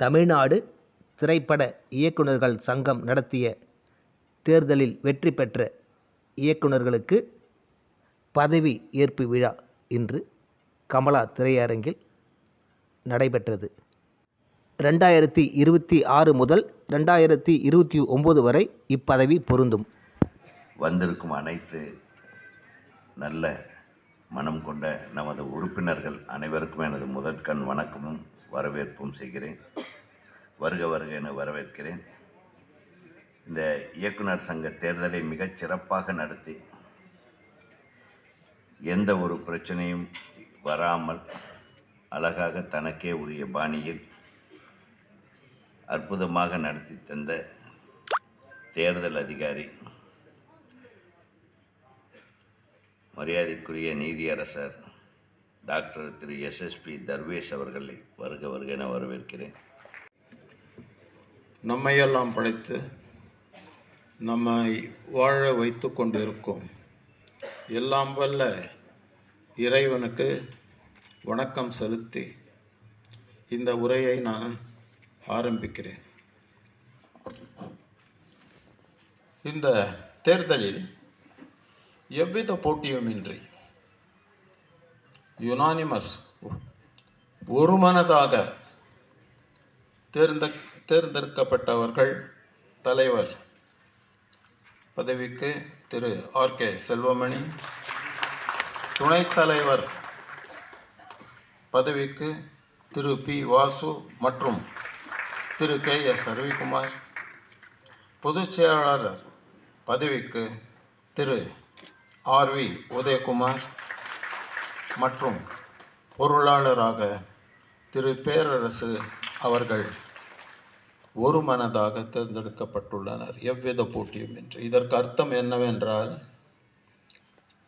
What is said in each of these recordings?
தமிழ்நாடு திரைப்பட இயக்குனர்கள் சங்கம் நடத்திய தேர்தலில் வெற்றி பெற்ற இயக்குனர்களுக்கு பதவி ஏற்பு விழா இன்று கமலா திரையரங்கில் நடைபெற்றது. ரெண்டாயிரத்தி இருபத்தி ஆறு முதல் ரெண்டாயிரத்தி இருபத்தி ஒம்பது வரை இப்பதவி பொருந்தும். வந்திருக்கும் அனைத்து நல்ல மனம் கொண்ட நமது உறுப்பினர்கள் அனைவருக்கும் எனது முதற்கண் வணக்கமும் வரவேற்பும் செய்கிறேன். வருக வருக என வரவேற்கிறேன். இந்த இயக்குனர் சங்க தேர்தலை மிகச் சிறப்பாக நடத்தி எந்த ஒரு பிரச்சனையும் வராமல் அழகாக தனக்கே உரிய பாணியில் அற்புதமாக நடத்தி தந்த தேர்தல் அதிகாரி மரியாதைக்குரிய நீதியரசர் டாக்டர் திரு எஸ்எஸ்பி தர்வேஷ் அவர்களை வருக வருக என வரவேற்கிறேன். நம்மையெல்லாம் படைத்து நம்மை வாழ வைத்து கொண்டிருக்கும் எல்லாம் வல்ல இறைவனுக்கு வணக்கம் செலுத்தி இந்த உரையை நான் ஆரம்பிக்கிறேன். இந்த தேர்தலில் எவ்வித போட்டியுமின்றி யுனானிமஸ் ஒருமனதாக தேர்ந்த தேர்ந்தெடுக்கப்பட்டவர்கள் தலைவர் பதவிக்கு திரு ஆர் கே செல்வமணி துணைத் தலைவர் பதவிக்கு திரு பி வாசு மற்றும் திரு கே எஸ் ரவிக்குமார் பொதுச் செயலாளர் பதவிக்கு திரு ஆர் வி உதயகுமார் மற்றும் பொருளாளராக திரு பேரரசு அவர்கள் ஒரு மனதாக தேர்ந்தெடுக்கப்பட்டுள்ளனர். எவ்வித போட்டியும் என்று இதற்கு அர்த்தம் என்னவென்றால்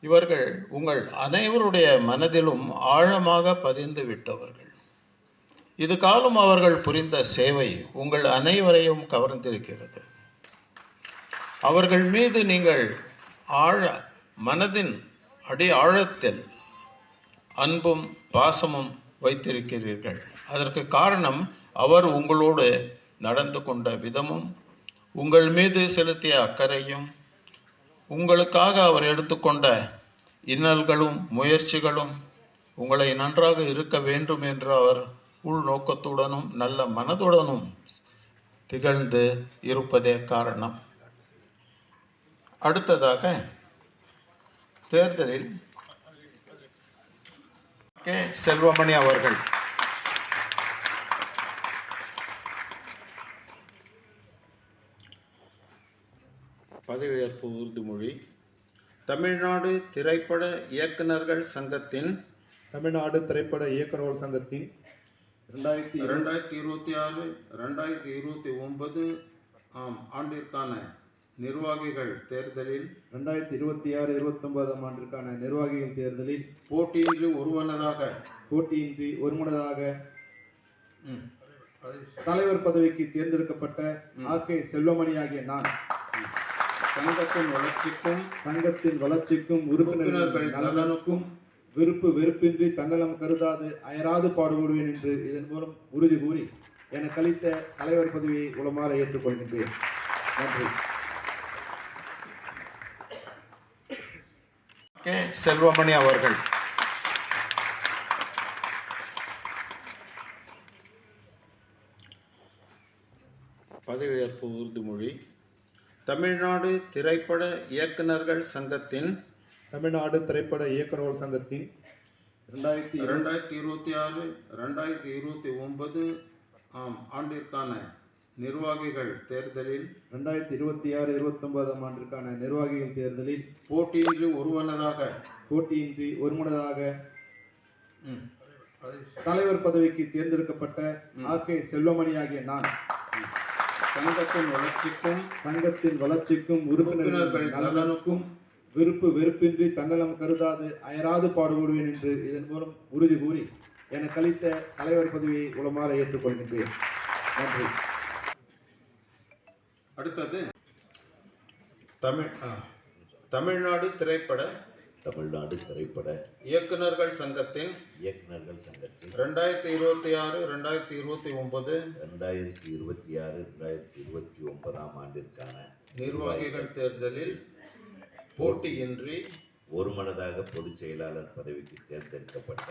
இவர்கள் உங்கள் அனைவருடைய மனதிலும் ஆழமாக பதிந்து விட்டவர்கள். இது காலம் அவர்கள் புரிந்த சேவை உங்கள் அனைவரையும் கவர்ந்திருக்கிறது. அவர்கள் மீது நீங்கள் ஆழ மனதின் அடி ஆழத்தில் அன்பும் பாசமும் வைத்திருக்கிறீர்கள். அதற்கு காரணம் அவர் உங்களோடு நடந்து கொண்ட விதமும் உங்கள் மீது செலுத்திய அக்கறையும் உங்களுக்காக அவர் எடுத்துக்கொண்ட இன்னல்களும் முயற்சிகளும் உங்களை நன்றாக இருக்க வேண்டும் என்று அவர் உள்நோக்கத்துடனும் நல்ல மனதுடனும் திகழ்ந்து இருப்பதே காரணம். அடுத்ததாக தேர்தலில் கே. செல்வமணி அவர்கள். பதவியேற்பு உறுதிமொழி தமிழ்நாடு திரைப்பட இயக்குனர்கள் சங்கத்தின் தமிழ்நாடு திரைப்பட இயக்குநர்கள் சங்கத்தின் ரெண்டாயிரத்தி ரெண்டாயிரத்தி இருபத்தி ஆறு ரெண்டாயிரத்தி இருபத்தி ஒன்பது ஆம் ஆண்டிற்கான நிர்வாகிகள் தேர்தலில் ரெண்டாயிரத்தி இருபத்தி ஆறு இருபத்தொன்பதாம் ஆண்டிற்கான நிர்வாகிகள் தேர்தலில் போட்டியின்றி ஒருவனதாக போட்டியின்றி ஒருமனதாக தலைவர் பதவிக்கு தேர்ந்தெடுக்கப்பட்ட ஆர் கே செல்வமணி ஆகிய நான். சங்கத்தின் வளர்ச்சிக்கும் சங்கத்தின் வளர்ச்சிக்கும் உறுப்பினர்கள் உறுப்பினர்கள் நலனுக்கும் விருப்பு வெறுப்பின்றி தன்னலம் கருதாது அயராது பாடுபடுவேன் என்று இதன் மூலம் உறுதி கூறி எனக்கு அளித்த தலைவர் பதவியை உளமாற ஏற்றுக்கொள்கின்றேன். நன்றி. கே செல்வமணி அவர்கள். பதவியேற்பு உறுதிமொழி. தமிழ்நாடு திரைப்பட இயக்குனர்கள் சங்கத்தின் தமிழ்நாடு திரைப்பட இயக்குநர்கள் சங்கத்தின் ரெண்டாயிரத்தி ரெண்டாயிரத்தி இருபத்தி ஆறு ரெண்டாயிரத்தி இருபத்தி ஒன்பது ஆம் ஆண்டிற்கான நிர்வாகிகள் தேர்தலில் ரெண்டாயிரத்தி இருபத்தி ஆறு இருபத்தொன்பதாம் ஆண்டிற்கான நிர்வாகிகள் தேர்தலில் போட்டியின்றி ஒருவனதாக போட்டியின்றி ஒருமனதாக தலைவர் பதவிக்கு தேர்ந்தெடுக்கப்பட்ட ஆர். கே. செல்வமணி ஆகிய நான். சங்கத்தின் வளர்ச்சிக்கும் சங்கத்தின் வளர்ச்சிக்கும் உறுப்பினர்கள் நலனுக்கும் விருப்பு வெறுப்பின்றி தன்னலம் கருதாது அயராது பாடுபடுவேன் என்று இதன் மூலம் உறுதி கூறி எனக்கு அளித்த தலைவர் பதவியை உளமாற ஏற்றுக்கொள்கின்றேன். நன்றி. அடுத்தது தமிழ் தமிழ்நாடு திரைப்பட தமிழ்நாடு திரைப்பட இயக்குனர்கள் சங்கத்தின் இயக்குனர்கள் சங்கத்தின் ரெண்டாயிரத்தி இருபத்தி ஆறு ரெண்டாயிரத்தி இருபத்தி ஒன்பது ரெண்டாயிரத்தி இருபத்தி ஆறு ரெண்டாயிரத்தி இருபத்தி ஒன்பதாம் ஆண்டிற்கான நிர்வாகிகள் தேர்தலில் போட்டியின்றி ஒருமனதாக பொதுச் செயலாளர் பதவிக்கு தேர்ந்தெடுக்கப்பட்ட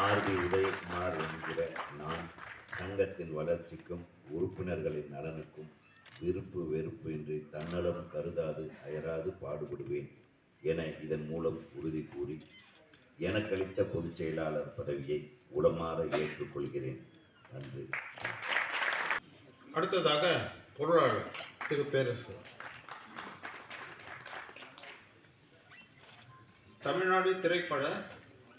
ஆர்பி உதயகுமார் என்கிற நான் சங்கத்தின் வளர்ச்சிக்கும் உறுப்பினர்களின் நலனுக்கும் விருப்பு வெறுப்பு இன்றி தன்னலம் கருதாது அயராது பாடுபடுவேன் என இதன் மூலம் உறுதி கூறி எனக்களித்த பொதுச் செயலாளர் பதவியை உளமாற ஏற்றுக்கொள்கிறேன். நன்றி. அடுத்ததாக பொருளாளர் திரு பேரரசு. தமிழ்நாடு திரைப்பட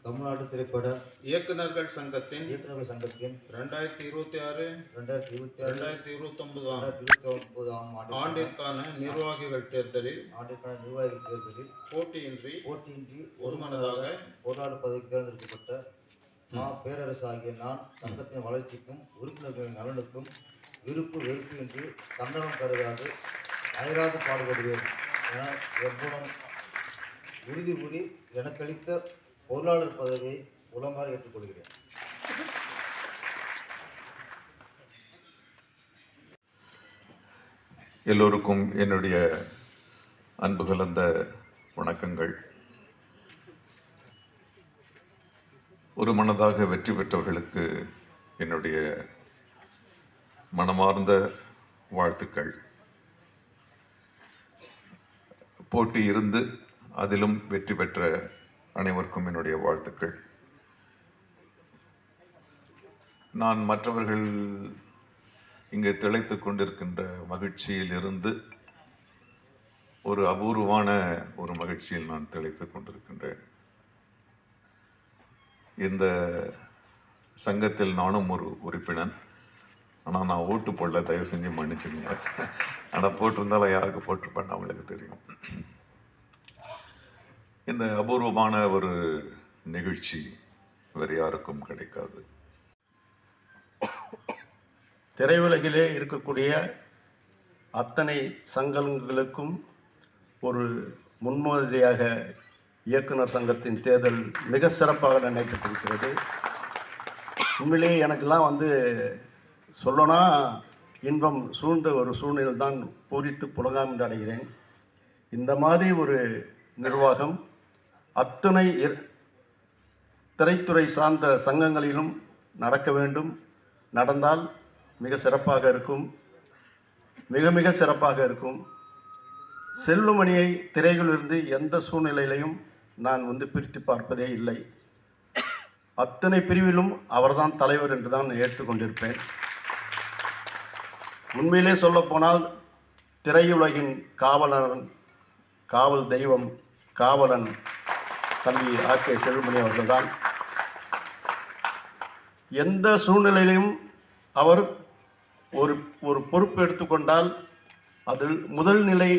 தமிழ்நாடு திரைப்பட இயக்குனர்கள் சங்கத்தின் இயக்குநர்கள் சங்கத்தின் ரெண்டாயிரத்தி இருபத்தி ஆறு ரெண்டாயிரத்தி இருபத்தி ஆறு ரெண்டாயிரத்தி இருபத்தி ஒன்பதாம் இருபத்தி ஒன்பதாம் ஆண்டு ஆண்டிற்கான நிர்வாகிகள் தேர்தலில் ஆண்டிற்கான நிர்வாகிகள் தேர்தலில் போட்டியின்றி போட்டியின்றி ஒருமனதாக பொருளாளர் பதவிக்கு தேர்ந்தெடுக்கப்பட்ட மா. பேரரசு ஆகிய நான் சங்கத்தின் வளர்ச்சிக்கும் உறுப்பினர்களின் நலனுக்கும் விருப்பு வெறுப்பு இன்றி தன்னலம் கருதாது அயராது பாடுபடுவேன். என எவ்வளம் உறுதி கூறி எனக்களித்த பொருளாளர் பதவியை உளமாற ஏற்றுக்கொள்கிறேன். எல்லோருக்கும் என்னுடைய அன்பு கலந்த வணக்கங்கள். ஒரு மனதாக வெற்றி பெற்றவர்களுக்கு என்னுடைய மனமார்ந்த வாழ்த்துக்கள். போட்டி இருந்து அதிலும் வெற்றி பெற்ற அனைவருக்கும் என்னுடைய வாழ்த்துக்கள். நான் மற்றவர்கள் இங்கே திளைத்து கொண்டிருக்கின்ற மகிழ்ச்சியில் இருந்து ஒரு அபூர்வமான ஒரு மகிழ்ச்சியில் நான் திளைத்து கொண்டிருக்கின்றேன். இந்த சங்கத்தில் நானும் ஒரு உறுப்பினன். ஆனால் நான் ஓட்டு போடல தயவு செஞ்சு மன்னிச்சுங்க ஆனால் போட்டிருந்தாலும் யாருக்கு போட்டிருப்பேன்னு அவங்களுக்கு தெரியும். இந்த அபூர்வமான ஒரு நிகழ்ச்சி வேறு யாருக்கும் கிடைக்காது. திரையுலகிலே இருக்கக்கூடிய அத்தனை சங்கங்களுக்கும் ஒரு முன்மாதிரியாக இயக்குனர் சங்கத்தின் தேர்தல் மிக சிறப்பாக நினைக்கப்பட்டிருக்கிறது. உண்மையிலேயே எனக்கெல்லாம் வந்து சொல்லனா இன்பம் சூழ்ந்த ஒரு சூழ்நிலை தான் பூரித்து புலகாம் அடைகிறேன். இந்த மாதிரி ஒரு நிர்வாகம் அத்தனை திரைத்துறை சார்ந்த சங்கங்களிலும் நடக்க வேண்டும். நடந்தால் மிக சிறப்பாக இருக்கும். மிக மிக சிறப்பாக இருக்கும். செல்லுமணியை திரையிலிருந்து எந்த சூழ்நிலையிலையும் நான் வந்து பிரித்து பார்ப்பதே இல்லை. அத்தனை பிரிவிலும் அவர்தான் தலைவர் என்று தான் ஏற்றுக்கொண்டிருப்பேன். உண்மையிலே சொல்லப்போனால் திரையுலகின் காவலன் காவல் தெய்வம் காவலன் தம்பி ஆர் கே செல்லுமணி அவர்கள்தான். எந்த சூழ்நிலையிலும் அவர் ஒரு ஒரு பொறுப்பு எடுத்துக்கொண்டால் அதில் முதல் நிலை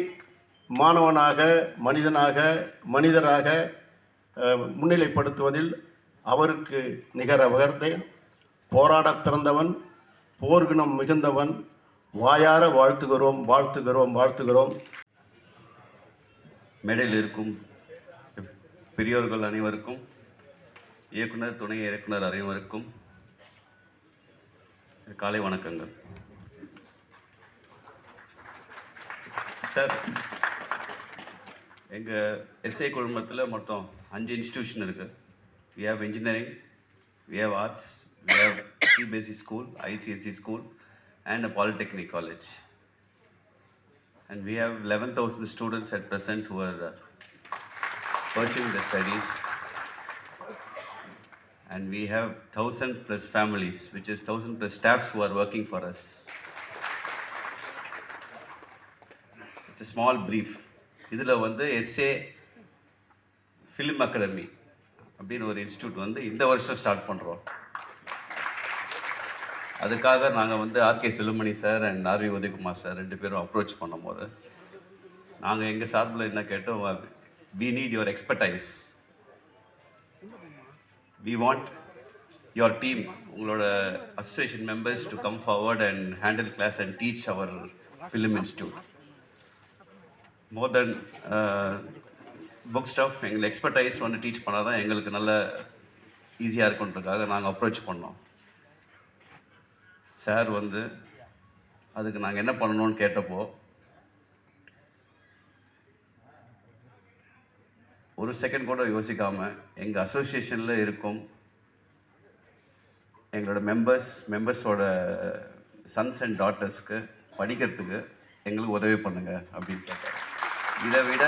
மாணவனாக மனிதனாக மனிதராக முன்னிலைப்படுத்துவதில் அவருக்கு நிகரவகத்தை போராட பிறந்தவன் போர்க்குணம் மிகுந்தவன் வாயார வாழ்த்துகிறோம் வாழ்த்துகிறோம் வாழ்த்துகிறோம். மேடையில் இருக்கும் பெரியோர்கள் அனைவருக்கும் இயக்குனர் துணை இயக்குனர் அனைவருக்கும் காலை வணக்கங்கள் சார் எங்கள் எஸ்ஐ குழுமத்தில் மொத்தம் அஞ்சு இன்ஸ்டியூஷன் இருக்குது we have engineering we have arts we have CBSE school ICSE school and polytechnic college and And we eleven thousand students at present who are pursuing the studies. And we have 1,000 plus families, which is 1,000 plus staffs who are working for us. It's a small brief. இதில் வந்து S A film academy அப்படின்னு ஒரு institute வந்து இந்த வருஷம் start பண்ணுறோம் அதுக்காக நாங்கள் வந்து RK Selvamani sir and RV Udhayakumar sir ரெண்டு பேரும் அப்ரோச் பண்ணும்போது நாங்கள் எங்கள் சார்பில் என்ன கேட்டோம் we need your expertise we want your team உங்களோட association members to come forward and handle class and teach our film institute more than book staff எங்களை எக்ஸ்பர்டைஸ் வந்து டீச் பண்ணால் தான் எங்களுக்கு நல்ல ஈஸியாக இருக்குன்றதுக்காக நாங்கள் அப்ரோச் பண்ணோம். சார் வந்து அதுக்கு நாங்கள் என்ன பண்ணணும்னு கேட்டப்போ ஒரு செகண்ட் கூட யோசிக்காமல் எங்கள் அசோசியேஷனில் இருக்கும் எங்களோட மெம்பர்ஸ் மெம்பர்ஸோட சன்ஸ் அண்ட் டாட்டர்ஸ்க்கு படிக்கிறதுக்கு எங்களுக்கு உதவி பண்ணுங்க அப்படின்னு கேட்டேன் இதை விட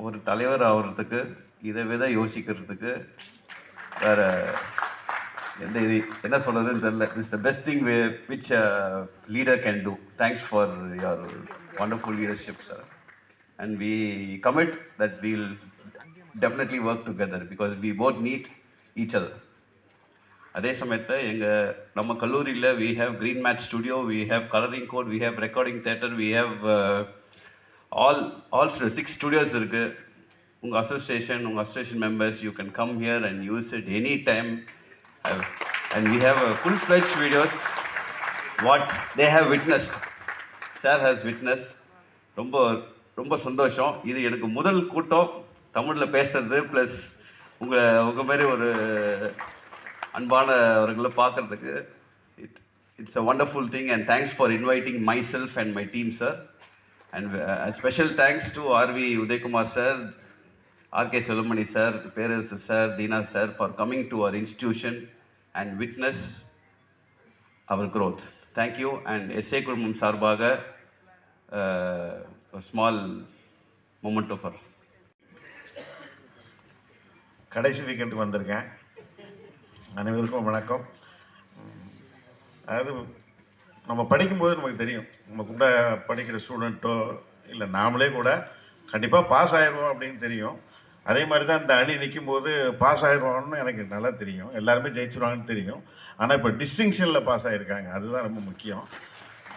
ஒரு தலைவர் ஆகிறதுக்கு இதை விட யோசிக்கிறதுக்கு வேற எந்த இது என்ன சொல்றதுன்னு தெரியல. It's the best thing way which leader can do thanks for your wonderful leadership sir and we commit that we'll definitely work together because we both need each other அதே சமயத்தில் எங்கள் நம்ம கல்லூரியில் we have green mat studio we have colouring court we have recording theatre we have all all six studios இருக்குது உங்கள் association உங்கள் association members you can come here and use it any time and we have full fledge videos what they have witnessed sir has witness ரொம்ப ரொம்ப சந்தோஷம். இது எனக்கு முதல் கூட்டம் தமிழில் பேசுறது ப்ளஸ் உங்கள் உங்கள் மாதிரி ஒரு அன்பானவர்களை பார்க்கறதுக்கு. It it's a wonderful thing and thanks for inviting myself and my team sir and special thanks to RV Udhayakumar sir RK Selvamani sir Perarasu sir Dheena sir for coming to our institution and witness our growth thank you and SA குழுமம் சார்பாக small moment of our கடைசி வீக்கெண்டுக்கு வந்திருக்கேன். அனைவருக்கும் வணக்கம். அதாவது நம்ம படிக்கும்போது நமக்கு தெரியும். நம்ம கூட படிக்கிற ஸ்டூடெண்ட்டோ இல்லை நாமளே கூட கண்டிப்பாக பாஸ் ஆயிடுவோம் அப்படின்னு தெரியும். அதே மாதிரி தான் இந்த அணி நிற்கும்போது பாஸ் ஆகிடுவாங்கன்னு எனக்கு நல்லா தெரியும். எல்லாருமே ஜெயிச்சிருவாங்கன்னு தெரியும். ஆனால் இப்போ டிஸ்டிங்ஷனில் பாஸ் ஆகிருக்காங்க அதுதான் ரொம்ப முக்கியம்.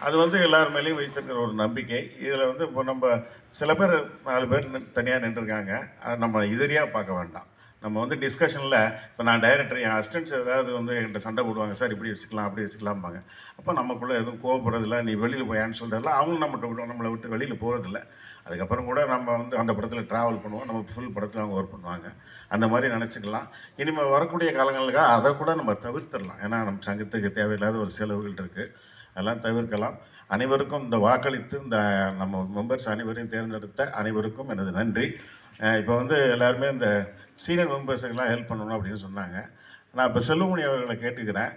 அது வந்து எல்லார் மேலேயும் வைத்திருக்கிற ஒரு நம்பிக்கை. இதில் வந்து இப்போ நம்ம சில பேர் நாலு பேர் தனியாக நின்றுருக்காங்க. அதை நம்ம எதிரியாக பார்க்க வேண்டாம். நம்ம வந்து டிஸ்கஷனில் இப்போ நான் டைரக்டர் என் அசிஸ்டன்ட்ஸ் ஏதாவது வந்து என்கிட்ட சண்டை போடுவாங்க சார் இப்படி வச்சுக்கலாம் அப்படி வச்சுக்கலாம்பாங்க. அப்போ நமக்குள்ளே எதுவும் கோவப்படுறதில்ல நீ வெளியில் போயான்னு சொல்கிறதில்ல அவங்களும் நம்மகிட்ட விட்டு நம்மளை விட்டு வெளியில் போகிறதில்ல அதுக்கப்புறம் கூட நம்ம வந்து அந்த படத்தில் ட்ராவல் பண்ணுவோம் நம்ம ஃபுல் படத்தில் அவங்க ஒர்க் பண்ணுவாங்க. அந்த மாதிரி நினச்சிக்கலாம். இனிமேல் வரக்கூடிய காலங்களுக்காக அதை கூட நம்ம தவிர்த்திடலாம். ஏன்னா நம்ம சங்கத்துக்கு தேவையில்லாத ஒரு செலவுகள் இருக்குது அதெல்லாம் தவிர்க்கலாம். அனைவருக்கும் இந்த வாக்களித்து இந்த நம்ம மெம்பர்ஸ் அனைவரையும் தேர்ந்தெடுத்த அனைவருக்கும் எனது நன்றி. இப்போ வந்து எல்லாருமே இந்த சீனியர் மெம்பர்ஸுக்கெல்லாம் ஹெல்ப் பண்ணணும் அப்படின்னு சொன்னாங்க. நான் இப்போ செல்லுமணி அவர்களை கேட்டுக்கிறேன்.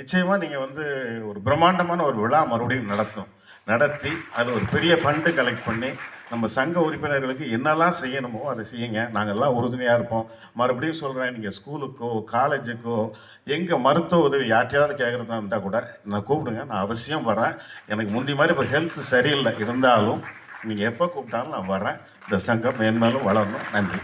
நிச்சயமாக நீங்கள் வந்து ஒரு பிரம்மாண்டமான ஒரு விழா மறுபடியும் நடத்தும் நடத்தி அதில் ஒரு பெரிய ஃபண்டு கலெக்ட் பண்ணி நம்ம சங்க உறுப்பினர்களுக்கு என்னெல்லாம் செய்யணுமோ அதை செய்யுங்க. நாங்கள்லாம் உறுதுணையாக இருப்போம். மறுபடியும் சொல்கிறேன் நீங்கள் ஸ்கூலுக்கோ காலேஜுக்கோ எங்கே மருத்துவ உதவி யார்ட்டையாவது கேட்குறதா இருந்தால் கூட நான் கூப்பிடுங்க. நான் அவசியம் வரேன். எனக்கு முந்தி மாதிரி இப்போ ஹெல்த் சரியில்லை. இருந்தாலும் நீங்கள் எப்போ கூப்பிட்டாலும் நான் வரேன் இந்த சங்கம் மேன்மேலும் வளரணும். நன்றி.